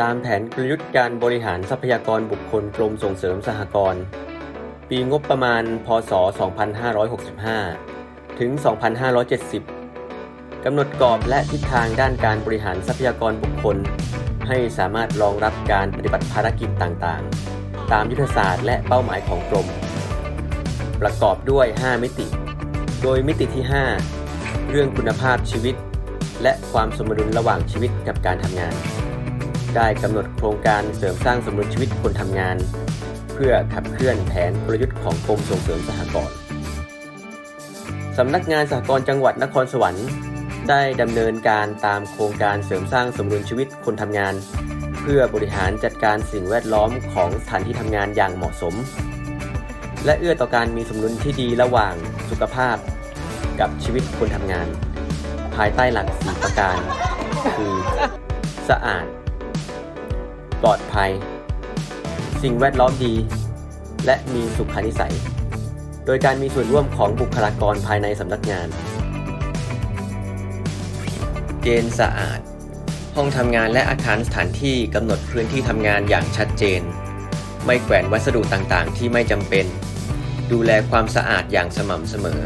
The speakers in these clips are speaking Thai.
ตามแผนกลยุทธ์การบริหารทรัพยากรบุคคลกรมส่งเสริมสหกรณ์ปีงบประมาณ พศ 2565 ถึง 2570 กำหนดกรอบและทิศทางด้านการบริหารทรัพยากรบุคคล ให้สามารถรองรับการปฏิบัติภารกิจต่างๆ ตามยุทธศาสตร์และเป้าหมายของกรม ประกอบด้วย 5 มิติ โดยมิติที่ 5 เรื่องคุณภาพชีวิต และความสมดุลระหว่างชีวิตกับการทำงาน ได้กำหนดโครงการเสริมสร้างสมดุลชีวิตคนทำงาน เพื่อขับเคลื่อนแผนกลยุทธ์ของกรมส่งเสริมสหกรณ์สำนักงานสหกรณ์จังหวัดนครสวรรค์ ได้ดำเนินการตามโครงการเสริมสร้างสมดุลชีวิตคนทำงาน เพื่อบริหารจัดการสิ่งแวดล้อมของสถานที่ทำงานอย่างเหมาะสม และเอื้อต่อการมีสมดุลที่ดีระหว่างสุขภาพ กับชีวิตคนทำงาน ภายใต้หลักสีประการ คือ สะอาด ปลอดภัย สิ่งแวดล้อมดี และมีสุขนิสัย โดยการมีส่วนร่วมของบุคลากรภายในสำนักงานเกณฑ์สะอาด ห้องทำงานและอาคารสถานที่กำหนดพื้นที่ทำงานอย่างชัดเจน ไม่แขวนวัสดุต่างๆ ที่ไม่จำเป็น ดูแลความสะอาดอย่างสม่ำเสมอ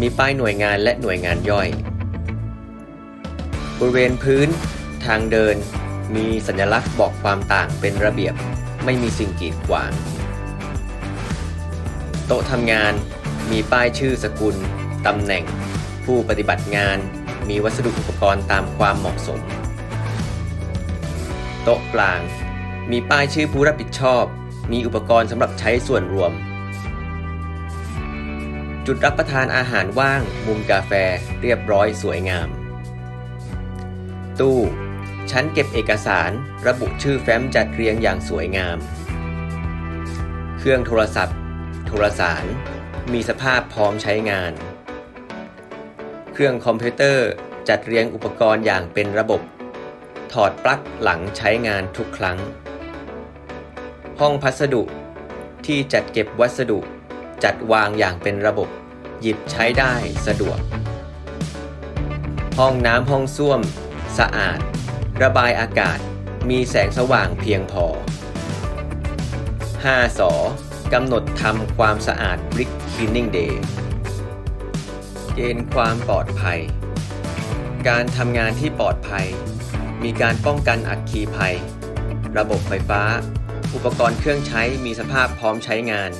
มีป้ายหน่วยงานและหน่วยงานย่อย บริเวณพื้น ทางเดิน มีสัญลักษณ์บอกความต่างเป็นระเบียบ ไม่มีสิ่งกีดขวาง โต๊ะทำงาน มีป้ายชื่อสกุล ตำแหน่ง ผู้ปฏิบัติงาน มีวัสดุอุปกรณ์ตามความเหมาะสม โต๊ะกลาง มีป้ายชื่อผู้รับผิดชอบ มีอุปกรณ์สำหรับใช้ส่วนรวม จุดรับประทานอาหารว่าง มุมกาแฟ เรียบร้อยสวยงาม ตู้ ชั้นเก็บเอกสารระบุชื่อแฟ้มจัดเรียงอย่างสวยงาม เครื่องโทรศัพท์ โทรสาร มีสภาพพร้อมใช้งาน เครื่องคอมพิวเตอร์จัดเรียงอุปกรณ์อย่างเป็นระบบ ถอดปลั๊กหลังใช้งานทุกครั้ง ห้องพัสดุ ที่จัดเก็บวัสดุ จัดวางอย่างเป็นระบบ หยิบใช้ได้สะดวก ห้องน้ำห้องส้วม สะอาด ระบายอากาศ มีแสงสว่างเพียงพอ 5. สกำหนดทำความสะอาด Brick Cleaning Day เกณฑ์ความปลอดภัย การทำงานที่ปลอดภัย มีการป้องกันอัคคีภัย ระบบไฟฟ้า อุปกรณ์เครื่องใช้มีสภาพพร้อมใช้งาน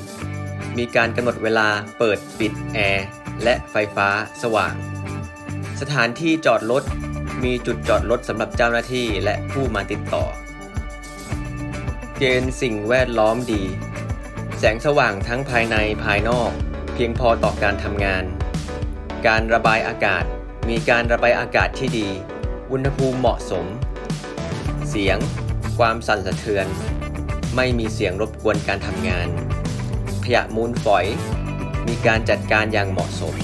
มีการกำหนดเวลาเปิดปิดแอร์และไฟฟ้าสว่าง สถานที่จอดรถ มีจุดจอดรถสำหรับเจ้าหน้าที่และผู้มาติดต่อเกณฑ์สิ่งแวดล้อมดี แสงสว่างทั้งภายในภายนอก เพียงพอต่อการทำงาน การระบายอากาศ มีการระบายอากาศที่ดี อุณหภูมิเหมาะสม เสียง ความสั่นสะเทือน ไม่มีเสียงรบกวนการทำงาน ขยะมูลฝอย มีการจัดการอย่างเหมาะสม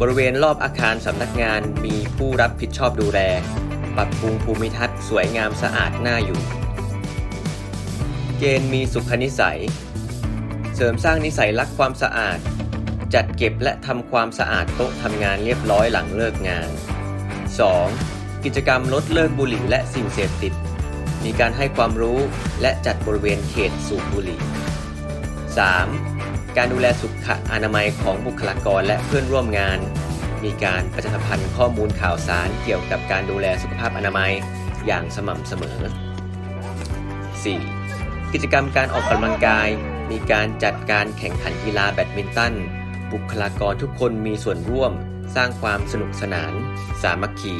บริเวณรอบอาคารสำนักงานมีผู้รับผิดชอบดูแล ปรับปรุงภูมิทัศน์สวยงามสะอาดน่าอยู่ เกณฑ์มีสุขนิสัย เสริมสร้างนิสัยรักความสะอาด จัดเก็บและทำความสะอาดโต๊ะทำงานเรียบร้อยหลังเลิกงาน 2. กิจกรรมลดเลิกบุหรี่และสิ่งเสพติด มีการให้ความรู้และจัดบริเวณเขตสูบบุหรี่ 3. การดูแลสุขอนามัยของบุคลากรและเพื่อนร่วมงาน มีการประชาสัมพันธ์ข้อมูลข่าวสารเกี่ยวกับการดูแลสุขภาพอนามัยอย่างสม่ำเสมอ 4. กิจกรรมการออกกำลังกาย มีการจัดการแข่งขันกีฬาแบดมินตัน บุคลากรทุกคนมีส่วนร่วม สร้างความสนุกสนาน สามัคคี